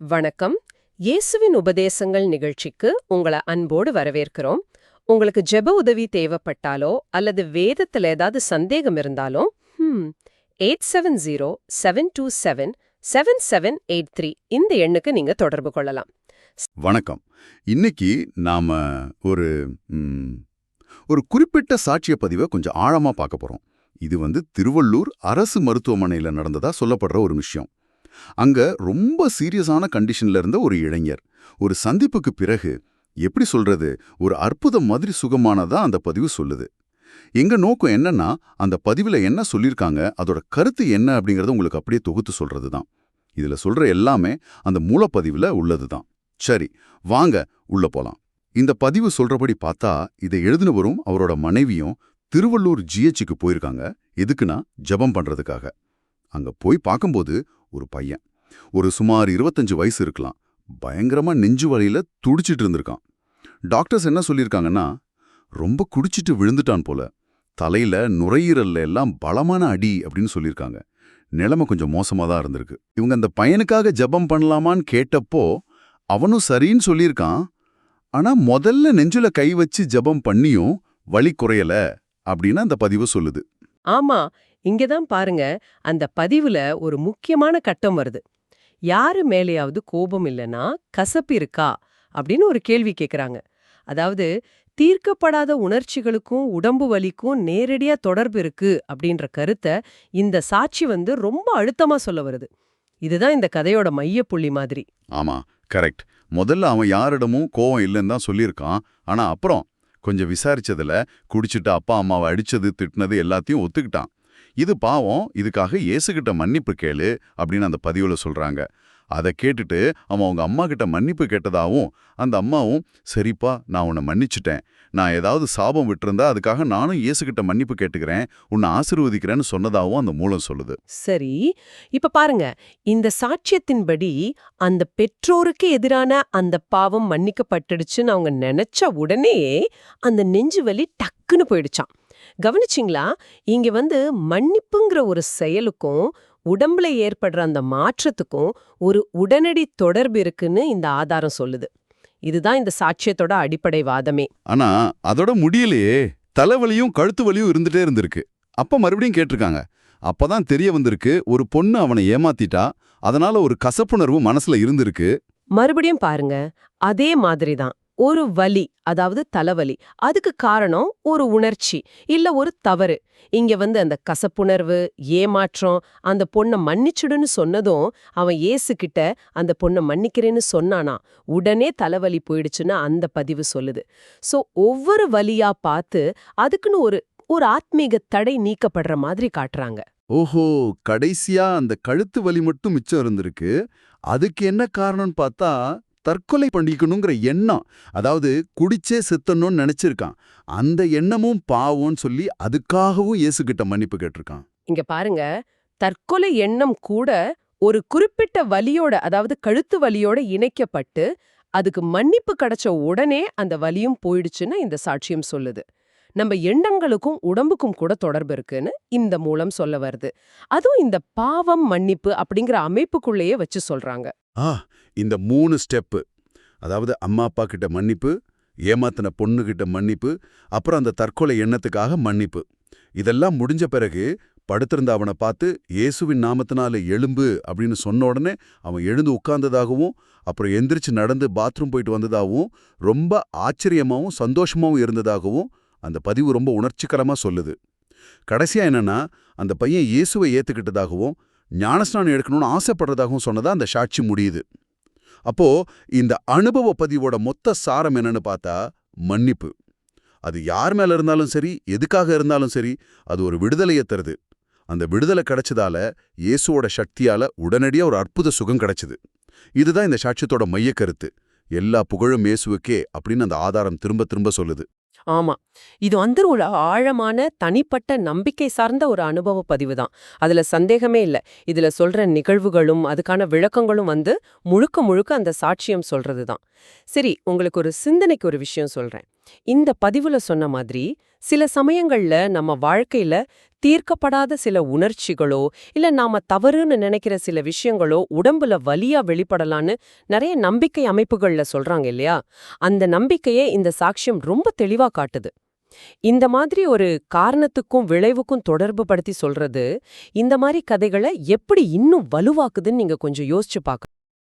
வணக்கம். இயேசுவின் உபதேசங்கள் நிகழ்ச்சிக்கு உங்களை அன்போடு வரவேற்கிறோம். உங்களுக்கு ஜெப உதவி தேவைப்பட்டாலோ அல்லது வேதத்துல ஏதாவது சந்தேகம் இருந்தாலோ eight seven zero seven two seven seven seven eight three இந்த எண்ணுக்கு நீங்க தொடர்பு கொள்ளலாம். வணக்கம். இன்னைக்கு நாம ஒரு ஒரு குறிப்பிட்ட சாட்சிய பதிவை கொஞ்சம் ஆழமா பார்க்க போறோம். இது வந்து திருவள்ளூர் அரசு மருத்துவமனையில நடந்ததா சொல்லப்படுற ஒரு விஷயம். அங்க ரொம்ப சீரியஸான கண்டிஷன்ல இருந்த ஒரு இளைஞர். ஒரு சந்திப்புக்கு பிறகு எப்படி சொல்றது ஒரு அற்புதம் மாதிரி சுகமானதா அந்த பதிவு சொல்லுது. எங்க நோக்கம் என்னன்னா அந்த பதிவுல என்ன சொல்லியிருக்காங்க அதோட கருத்து என்ன அப்படிங்கறத உங்களுக்கு அப்படியே தொகுத்து சொல்றதுதான். இதுல சொல்ற எல்லாமே அந்த மூலப்பதிவுல உள்ளதுதான். சரி வாங்க உள்ள போலாம். இந்த பதிவு சொல்றபடி பார்த்தா இதை எழுதினவரும் அவரோட மனைவியும் திருவள்ளூர் ஜிஹெச்சுக்கு போயிருக்காங்க. எதுக்குன்னா ஜெபம் பண்றதுக்காக. அங்க போய் பார்க்கும்போது ஒரு பையன். ஒரு சுமார் 25 வயசு இருக்கலாம். பயங்கரமா நெஞ்சு வலியில துடிச்சிட்டு இருந்திருக்கான். டாக்டர்ஸ் என்ன சொல்லியிருக்காங்கன்னா ரொம்ப குடிச்சிட்டு விழுந்துட்டான் போல. தலையில நுரையீரல்ல எல்லாம் பலமான அடி அப்படின்னு சொல்லியிருக்காங்க. நிலைமை கொஞ்சம் மோசமா தான் இருந்திருக்கு. இவங்க அந்த பையனுக்காக ஜெபம் பண்ணலாமான்னு கேட்டப்போ அவனும் சரின்னு சொல்லியிருக்கான். ஆனா முதல்ல நெஞ்சுல கை வச்சு ஜெபம் பண்ணியும் வலி குறையல அப்படின்னு அந்த பதிவு சொல்லுது. ஆமா இங்க தான் பாருங்க அந்த பதிவுல ஒரு முக்கியமான கட்டம் வருது. யாரு மேலேயாவது கோபம் இல்லனா கசப்பு இருக்கா? அப்படின்னு ஒரு கேள்வி கேக்குறாங்க. அதாவது தீர்க்கப்படாத உணர்ச்சிகளுக்கும் உடம்பு வலிக்கும் நேரடியா தொடர்பு இருக்கு அப்படின்ற கருத்தை இந்த சாட்சி வந்து ரொம்ப அழுத்தமா சொல்ல வருது. இதுதான் இந்த கதையோட மையப்புள்ளி மாதிரி. ஆமா கரெக்ட். முதல்ல அவன் யாரிடமும் கோவம் இல்லைன்னு தான் சொல்லியிருக்கான். ஆனா அப்புறம் கொஞ்சம் விசாரிச்சதுல குடிச்சிட்டு அப்பா அம்மாவை அடிச்சது திட்டினது எல்லாத்தையும் ஒத்துக்கிட்டான். இது பாவம் இதுக்காக இயேசுகிட்ட மன்னிப்பு கேளு அப்படின்னு அந்த பதிவுல சொல்றாங்க. அதை கேட்டுட்டு அவன் அவங்க அம்மா கிட்ட மன்னிப்பு கேட்டதாவும் அந்த அம்மாவும் சரிப்பா நான் உன்னை மன்னிச்சிட்டேன். நான் ஏதாவது சாபம் விட்டுருந்தா அதுக்காக நானும் இயேசுகிட்ட மன்னிப்பு கேட்டுக்கிறேன். உன்னை ஆசீர்வதிக்கிறேன்னு சொன்னதாகவும் அந்த மூலம் சொல்லுது. சரி இப்ப பாருங்க. இந்த சாட்சியத்தின்படி அந்த பெற்றோருக்கு எதிரான அந்த பாவம் மன்னிக்கப்பட்டுடுச்சுன்னு அவங்க நினைச்ச உடனே அந்த நெஞ்சு வலி டக்குன்னு போயிடுச்சாம். கவனிச்சிங்களா? இங்க வந்து மன்னிப்புங்கிற ஒரு செயலுக்கும் உடம்புல ஏற்படுற அந்த மாற்றத்துக்கும் ஒரு உடனடி தொடர்பு இருக்குன்னு இந்த ஆதாரம் சொல்லுது. இதுதான் இந்த சாட்சியத்தோட அடிப்படை வாதமே. ஆனா அதோட முடியலையே. தலைவலியும் கழுத்து வலியும் இருந்துட்டே இருந்திருக்கு. அப்ப மறுபடியும் கேட்டிருக்காங்க. அப்பதான் தெரிய வந்திருக்கு ஒரு பொண்ணு அவனை ஏமாத்திட்டா அதனால ஒரு கசப்புணர்வு மனசுல இருந்திருக்கு. மறுபடியும் பாருங்க அதே மாதிரி தான் ஒரு வலி அதாவது தலைவலி. அதுக்கு காரணம் ஒரு உணர்ச்சி இல்ல ஒரு தவறு. இங்க வந்து அந்த கசப்புணர்வு ஏமாற்றம் அந்த பொண்ணை மன்னிச்சுடுன்னு சொன்னதும் அவன் ஏசுகிட்ட கிட்ட அந்த பொண்ணை மன்னிக்கிறேன்னு சொன்னானா உடனே தலைவலி போயிடுச்சுன்னு அந்த பதிவு சொல்லுது. சோ ஒவ்வொரு வலியா பார்த்து அதுக்குன்னு ஒரு ஒரு ஆத்மீக தடை நீக்கப்படுற மாதிரி காட்டுறாங்க. ஓஹோ கடைசியா அந்த கழுத்து வலி மட்டும் மிச்சம் இருந்திருக்கு. அதுக்கு என்ன காரணம்னு பார்த்தா தற்கொலை பண்ணிக்கணுங்கிற எண்ணம். அதாவது குடிச்சே செத்தணும்னு நினைச்சிருக்கான். அந்த எண்ணமும் பாவம்னு சொல்லி அதுக்காகவும் இயேசுகிட்ட மன்னிப்பு கேட்டிருக்கான். இங்க பாருங்க. தற்கொலை எண்ணம் கூட ஒரு குறிப்பிட்ட வலியோட அதாவது கழுத்து வலியோட இணைக்கப்பட்டு அதுக்கு மன்னிப்பு கிடைச்ச உடனே அந்த வலியும் போயிடுச்சுன்னு இந்த சாட்சியம் சொல்லுது. நம்ம எண்ணங்களுக்கும் உடம்புக்கும் கூட தொடர்பு இருக்குன்னு இந்த மூலம் சொல்ல வருது. அதுவும் இந்த பாவம் மன்னிப்பு அப்படிங்கிற அமைப்புக்குள்ளேயே வச்சு சொல்றாங்க. ஆ இந்த மூணு ஸ்டெப்பு அதாவது அம்மா அப்பா கிட்ட மன்னிப்பு ஏமாத்தின பொண்ணுகிட்ட மன்னிப்பு அப்புறம் அந்த தற்கொலை எண்ணத்துக்காக மன்னிப்பு. இதெல்லாம் முடிஞ்ச பிறகு படுத்திருந்த அவனை பார்த்து இயேசுவின் நாமத்தினால எழும்பு அப்படின்னு சொன்ன உடனே அவன் எழுந்து உட்கார்ந்ததாகவும் அப்புறம் எந்திரிச்சு நடந்து பாத்ரூம் போயிட்டு வந்ததாகவும் ரொம்ப ஆச்சரியமாவும் சந்தோஷமாவும் இருந்ததாகவும் அந்த பதிவு ரொம்ப உணர்ச்சிகரமா சொல்லுது. கடைசியா என்னன்னா அந்த பையன் இயேசுவை ஏற்றுக்கிட்டதாகவும் ஞானஸ்நானம் எடுக்கணும்னு ஆசைப்படுறதாகவும் சொன்னதா அந்த சாட்சி முடியுது. அப்போ இந்த அனுபவ பதிவோட மொத்த சாரம் என்னன்னு பார்த்தா மன்னிப்பு. அது யார் மேல இருந்தாலும் சரி எதுக்காக இருந்தாலும் சரி அது ஒரு விடுதலையை தருது அந்த விடுதலை கிடைச்சதால இயேசுவோட சக்தியால உடனடியா ஒரு அற்புத சுகம் கிடைச்சது. இதுதான் இந்த சாட்சியத்தோட மைய கருத்து எல்லா புகழும் இயேசுவுக்கே அப்படின்னு அந்த ஆதாரம் திரும்ப திரும்ப சொல்லுது. ஆமா. இது வந்து ஒரு ஆழமான தனிப்பட்ட நம்பிக்கை சார்ந்த ஒரு அனுபவ பதிவு தான். அதுல சந்தேகமே இல்ல. இதுல சொல்ற நிகழ்வுகளும் அதுக்கான விளக்கங்களும் வந்து முழுக்க முழுக்க அந்த சாட்சியம் சொல்றது தான். சரி உங்களுக்கு ஒரு சிந்தனைக்கு ஒரு விஷயம் சொல்றேன். இந்த பதிவுல சொன்ன மாதிரி சில சமயங்கள்ல நம்ம வாழ்க்கையில தீர்க்கப்படாத சில உணர்ச்சிகளோ இல்ல நாம தவறுன்னு நினைக்கிற சில விஷயங்களோ உடம்புல வலியா வெளிப்படலான்னு நிறைய நம்பிக்கை அமைப்புகள்ல சொல்றாங்க இல்லையா? அந்த நம்பிக்கையே இந்த சாட்சியம் ரொம்ப தெளிவா காட்டுது. இந்த மாதிரி ஒரு காரணத்துக்கும் விளைவுக்கும் தொடர்பு படுத்தி சொல்றது இந்த மாதிரி கதைகளை எப்படி இன்னும் வலுவாக்குதுன்னு நீங்க கொஞ்சம் யோசிச்சு பார்க்க